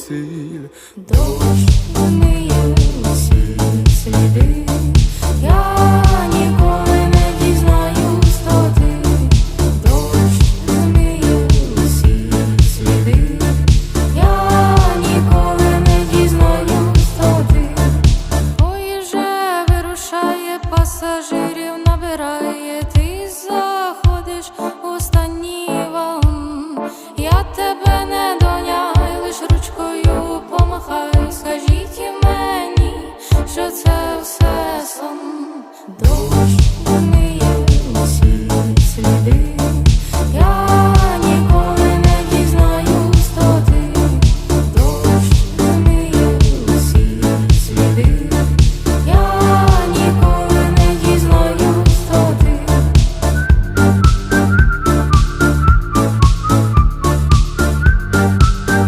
весіль, дощ вимиє усі сліди, я ніколи не дізнаюсь тоді, дощ вимиє усі сліди, я ніколи не дізнаюсь тоді, Ой, же вирушає пасажирів, набирає. ти. Довж вони